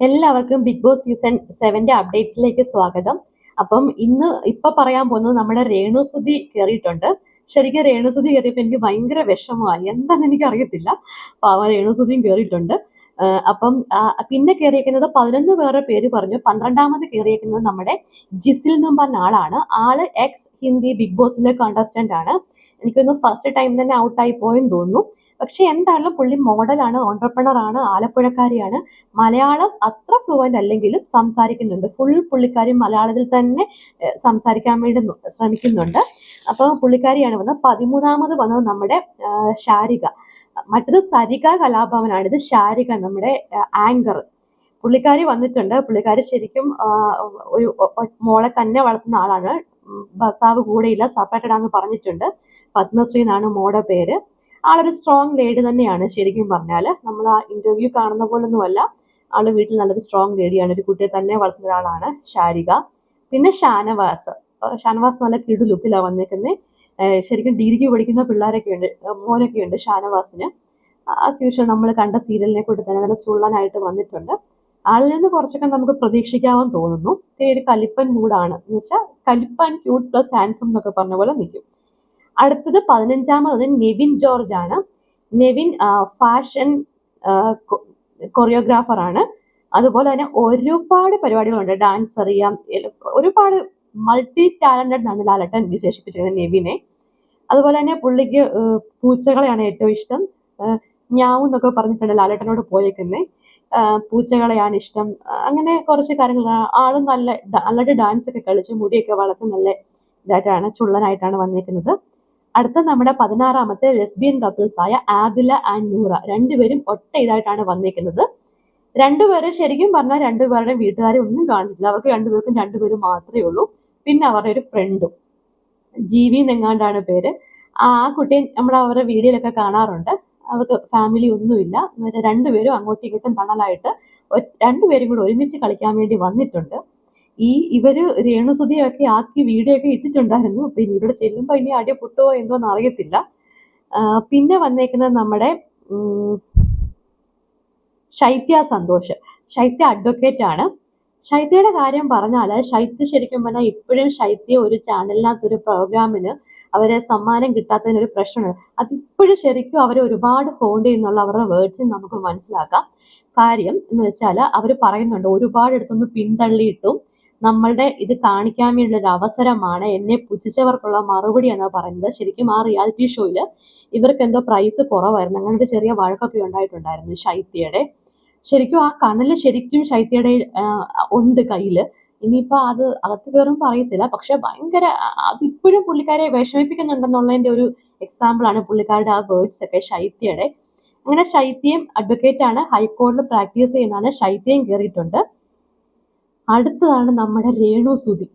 എല്ലാവർക്കും big Boss season സെവന്റെ അപ്ഡേറ്റ്സിലേക്ക് സ്വാഗതം. അപ്പം ഇന്ന് ഇപ്പൊ പറയാൻ പോകുന്നത് നമ്മുടെ രേണുസുതി കയറിയിട്ടുണ്ട് ശരിക്കും രേണുസുതി കയറിയപ്പോൾ എനിക്ക് ഭയങ്കര വിഷമമായി. എന്താണെന്ന് എനിക്ക് അറിയത്തില്ല പാവ രേണുസുതിയും കയറിയിട്ടുണ്ട് അപ്പം പിന്നെ കയറിയേക്കുന്നത് പതിനൊന്ന് പേരുടെ പേര് പറഞ്ഞു. പന്ത്രണ്ടാമത് കയറിയേക്കുന്നത് നമ്മുടെ ജിസിൽ എന്ന് പറഞ്ഞ ആളാണ്. ആൾ എക്സ് ഹിന്ദി ബിഗ് ബോസിലെ കണ്ടസ്റ്റന്റ് ആണ്. എനിക്കൊന്ന് ഫസ്റ്റ് ടൈം തന്നെ ഔട്ടായി പോയെന്ന് തോന്നുന്നു. പക്ഷെ എന്തായാലും പുള്ളി മോഡലാണ് ഓണ്ടർപ്രണർ ആണ് ആലപ്പുഴക്കാരിയാണ്. മലയാളം അത്ര ഫ്ലുവന്റ് അല്ലെങ്കിലും സംസാരിക്കുന്നുണ്ട്. ഫുൾ പുള്ളിക്കാരി മലയാളത്തിൽ തന്നെ സംസാരിക്കാൻ വേണ്ടി ശ്രമിക്കുന്നുണ്ട്. അപ്പോൾ പുള്ളിക്കാരിയാണ് വന്നത്. പതിമൂന്നാമത് വന്നത് നമ്മുടെ ശാരിക. മറ്റത് സരിക കലാഭവനാണ്. ഇത് ശാരിക നമ്മുടെ ആങ്കർ. പുള്ളിക്കാരി വന്നിട്ടുണ്ട്. പുള്ളിക്കാരി ശരിക്കും ഒരു മോളെ തന്നെ വളർത്തുന്ന ആളാണ്. ഭർത്താവ് കൂടെയില്ല സെപ്പറേറ്റഡ് ആണെന്ന് പറഞ്ഞിട്ടുണ്ട്. പത്മശ്രീ എന്നാണ് മോടെ പേര്. ആളൊരു സ്ട്രോങ് ലേഡി തന്നെയാണ് ശരിക്കും പറഞ്ഞാൽ നമ്മൾ ആ ഇന്റർവ്യൂ കാണുന്ന പോലൊന്നുമല്ല. ആൾ വീട്ടിൽ നല്ലൊരു സ്ട്രോങ് ലേഡിയാണ് ഒരു കുട്ടിയെ തന്നെ വളർത്തുന്ന ഒരാളാണ് ശാരിക. പിന്നെ ഷാനവാസ്. ഷാനവാസ് നല്ല കിടു ലുക്കിലാണ് വന്നേക്കുന്നത് ശരിക്കും ഡിഗ്രിക്ക് പഠിക്കുന്ന പിള്ളേരൊക്കെ ഉണ്ട് മോനൊക്കെ ഉണ്ട് ഷാനവാസിന്. ആസ് യൂഷ്വൽ നമ്മൾ കണ്ട സീരിയലിനെ കൊണ്ട് തന്നെ നല്ല സുള്ളനായിട്ട് വന്നിട്ടുണ്ട്. ആളിൽ നിന്ന് കുറച്ചൊക്കെ നമുക്ക് പ്രതീക്ഷിക്കാമെന്ന് തോന്നുന്നു. ഒരു കലിപ്പൻ മൂഡാണ്. എന്ന് വെച്ചാൽ കലിപ്പൻ ക്യൂട്ട് പ്ലസ് ഹാൻസം എന്നൊക്കെ പറഞ്ഞ പോലെ നിൽക്കും അടുത്തത് പതിനഞ്ചാമത് നെവിൻ ജോർജ് ആണ്. നെവിൻ ഫാഷൻ കൊറിയോഗ്രാഫർ ആണ്. അതുപോലെ തന്നെ ഒരുപാട് പരിപാടികളുണ്ട്. ഡാൻസ് അറിയാം ഒരുപാട് മൾട്ടി ടാലന്റഡ് എന്നാണ് ലാലട്ടൻ വിശേഷിപ്പിച്ചിരിക്കുന്നത് നെവിനെ. അതുപോലെ തന്നെ പുള്ളിക്ക് പൂച്ചകളെയാണ് ഏറ്റവും ഇഷ്ടം. ഞാവും എന്നൊക്കെ പറഞ്ഞിട്ടുണ്ട് ലാലേട്ടനോട് പോയേക്കുന്നത് പൂച്ചകളെയാണ് ഇഷ്ടം. അങ്ങനെ കുറച്ച് കാര്യങ്ങൾ. ആളും നല്ല നല്ലൊരു ഡാൻസ് ഒക്കെ കളിച്ച് മുടിയൊക്കെ വളർത്തി നല്ല ഇതായിട്ടാണ് ചുള്ളനായിട്ടാണ് വന്നിരിക്കുന്നത് അടുത്ത നമ്മുടെ പതിനാറാമത്തെ ലെസ്ബിയൻ കപ്പിൾസ് ആയ ആദില ആൻഡ് നൂറ. രണ്ടുപേരും ഒട്ട ഇതായിട്ടാണ് വന്നിരിക്കുന്നത് രണ്ടുപേരെ ശരിക്കും പറഞ്ഞാൽ രണ്ടുപേരുടെ വീട്ടുകാരെ ഒന്നും കാണില്ല അവർക്ക് രണ്ടുപേർക്കും രണ്ടുപേരും മാത്രമേ ഉള്ളൂ. പിന്നെ അവരുടെ ഒരു ഫ്രണ്ടും. ജീവി എന്നെങ്ങാണ്ടാണ് പേര്. ആ കുട്ടി നമ്മൾ അവരുടെ വീഡിയോയിലൊക്കെ കാണാറുണ്ട്. അവർക്ക് ഫാമിലി ഒന്നുമില്ല. എന്ന് വെച്ചാൽ രണ്ടുപേരും അങ്ങോട്ടും ഇങ്ങോട്ടും തണലായിട്ട് രണ്ടുപേരും കൂടെ ഒരുമിച്ച് കളിക്കാൻ വേണ്ടി വന്നിട്ടുണ്ട്. ഈ ഇവർ രേണുസുതിയൊക്കെ ആക്കി വീഡിയോ ഒക്കെ ഇട്ടിട്ടുണ്ടായിരുന്നു. പിന്നെ ഇവിടെ ചെല്ലുമ്പോൾ ഇനി അടി പൊട്ടുവോ എന്തോന്ന് അറിയത്തില്ല. പിന്നെ വന്നേക്കുന്നത് നമ്മുടെ ശൈത്യ സന്തോഷ്. ശൈത്യ അഡ്വക്കേറ്റ് ആണ്. ശൈത്യയുടെ കാര്യം പറഞ്ഞാൽ ശൈത്യ ശരിക്കും പറഞ്ഞാൽ ഇപ്പോഴും ശൈത്യ ഒരു ചാനലിനകത്ത് ഒരു പ്രോഗ്രാമിന് അവരെ സമ്മാനം കിട്ടാത്തതിനൊരു പ്രശ്നമുണ്ട് അതിപ്പോഴും ശരിക്കും അവരെ ഒരുപാട് ഹോണ്ട് ചെയ്യുന്നുള്ള അവരുടെ വേർഡ്സിൽ നമുക്ക് മനസ്സിലാക്കാം. കാര്യം എന്ന് വെച്ചാൽ അവർ പറയുന്നുണ്ട് ഒരുപാട് എടുത്തൊന്ന് പിന്തള്ളിയിട്ടും നമ്മളുടെ ഇത് കാണിക്കാൻ വേണ്ടിയുള്ള ഒരു അവസരമാണ് എന്നെ പുച്ഛിച്ചവർക്കുള്ള മറുപടി എന്ന് പറയുന്നത്. ശരിക്കും ആ റിയാലിറ്റി ഷോയിൽ ഇവർക്ക് എന്തോ പ്രൈസ് കുറവായിരുന്നു. അങ്ങനെ ഒരു ചെറിയ വഴക്കൊക്കെ ഉണ്ടായിട്ടുണ്ടായിരുന്നു ശൈത്യയുടെ. ശരിക്കും ആ കണൽ ശരിക്കും ശൈത്യയുടെ ഉണ്ട് കയ്യിൽ ഇനിയിപ്പോൾ അത് അകത്ത് കയറും പറയത്തില്ല. പക്ഷെ ഭയങ്കര അതിപ്പോഴും പുള്ളിക്കാരെ വിഷമിപ്പിക്കുന്നുണ്ടെന്നുള്ളതിന്റെ ഒരു എക്സാമ്പിളാണ് പുള്ളിക്കാരുടെ ആ വേർഡ്സ് ഒക്കെ ശൈത്യയുടെ. അങ്ങനെ ശൈത്യം അഡ്വക്കേറ്റ് ആണ് ഹൈക്കോടതിയിൽ പ്രാക്ടീസ് ചെയ്യുന്നതാണ്. ശൈത്യം കയറിയിട്ടുണ്ട് അടുത്തതാണ് നമ്മുടെ രേണു രേണുസുതി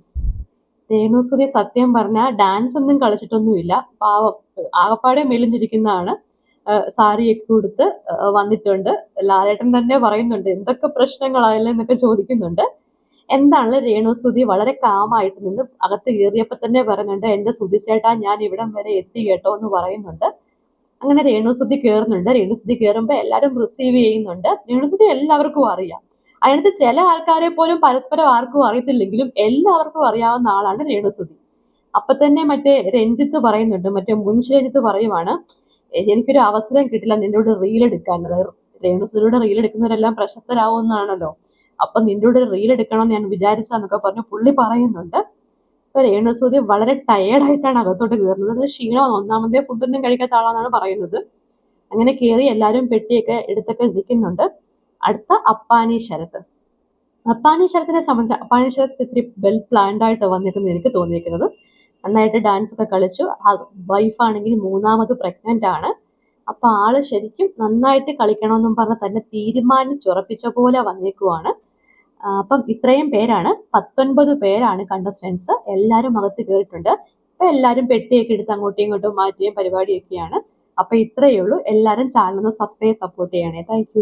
രേണു സുതി സത്യം പറഞ്ഞാൽ ഡാൻസ് ഒന്നും കളിച്ചിട്ടൊന്നുമില്ല. പാവം ആകപ്പാടെ മെലിഞ്ഞിരിക്കുന്നതാണ്. സാരിയൊക്കെ കൊടുത്ത് വന്നിട്ടുണ്ട്. ലാലേട്ടൻ തന്നെ പറയുന്നുണ്ട് എന്തൊക്കെ പ്രശ്നങ്ങളായാലും എന്നൊക്കെ ചോദിക്കുന്നുണ്ട്. എന്താണ് രേണുസുതി വളരെ കാമായിട്ട് നിന്ന് അകത്ത് കയറിയപ്പോൾ തന്നെ പറയുന്നുണ്ട് എന്റെ സുതിച്ചേട്ടാ ഞാൻ ഇവിടം വരെ എത്തി കേട്ടോ എന്ന് പറയുന്നുണ്ട്. അങ്ങനെ രേണുസുതി കയറുന്നുണ്ട് രേണുസുതി കയറുമ്പോൾ എല്ലാവരും റിസീവ് ചെയ്യുന്നുണ്ട്. രേണുസുതി എല്ലാവർക്കും അറിയാം. അതിനകത്ത് ചില ആൾക്കാരെ പോലും പരസ്പരം ആർക്കും അറിയത്തില്ലെങ്കിലും എല്ലാവർക്കും അറിയാവുന്ന ആളാണ് രേണുസുതി അപ്പൊ തന്നെ മറ്റേ രഞ്ജിത്ത് പറയുന്നുണ്ട് മറ്റേ മുൻഷി രഞ്ജിത്ത് പറയുവാണ് എനിക്കൊരു അവസരം കിട്ടില്ല നിന്റെ കൂടെ റീൽ എടുക്കാൻ രേണുസുതിയുടെ റീൽ എടുക്കുന്നവരെല്ലാം പ്രശസ്തരാവുന്നതാണല്ലോ. അപ്പൊ നിന്റെ കൂടെ റീൽ എടുക്കണം ഞാൻ വിചാരിച്ചെന്നൊക്കെ പറഞ്ഞു പുള്ളി പറയുന്നുണ്ട്. ഇപ്പൊ രേണുസൂതി വളരെ ടയേർഡായിട്ടാണ് അകത്തോട്ട് കയറുന്നത്. ക്ഷീണം ഒന്നാമതേ ഫുഡൊന്നും കഴിക്കാത്ത ആളാണെന്നാണ് പറയുന്നത്. അങ്ങനെ കയറി എല്ലാവരും പെട്ടിയൊക്കെ എടുത്തൊക്കെ നിൽക്കുന്നുണ്ട്. അടുത്ത അപ്പാനി ശരത്ത്. അപ്പാനി ശരത്തിനെ സംബന്ധിച്ച് അപ്പാനി ശരത്ത് ഇത്തിരി വെൽ പ്ലാൻഡ് ആയിട്ട് വന്നിരിക്കുന്നത് എനിക്ക് തോന്നിയിരിക്കുന്നത്. നന്നായിട്ട് ഡാൻസ് ഒക്കെ കളിച്ചു. വൈഫാണെങ്കിൽ മൂന്നാമത് പ്രഗ്നന്റ് ആണ്. അപ്പൊ ആൾ ശരിക്കും നന്നായിട്ട് കളിക്കണമെന്നും പറഞ്ഞ് തന്നെ തീരുമാനിച്ചുറപ്പിച്ച പോലെ വന്നേക്കുവാണ് അപ്പം ഇത്രയും പേരാണ്. പത്തൊൻപത് പേരാണ് കണ്ടസ്റ്റൻസ് എല്ലാവരും അകത്ത് കയറിയിട്ടുണ്ട് അപ്പൊ എല്ലാവരും പെട്ടിയൊക്കെ എടുത്ത് അങ്ങോട്ടും ഇങ്ങോട്ടും മാറ്റിയും പരിപാടിയൊക്കെയാണ്. അപ്പൊ ഇത്രയേ ഉള്ളൂ. എല്ലാവരും ചാനൽ ഒന്ന് സബ്സ്ക്രൈബ് സപ്പോർട്ട് ചെയ്യണേ. താങ്ക്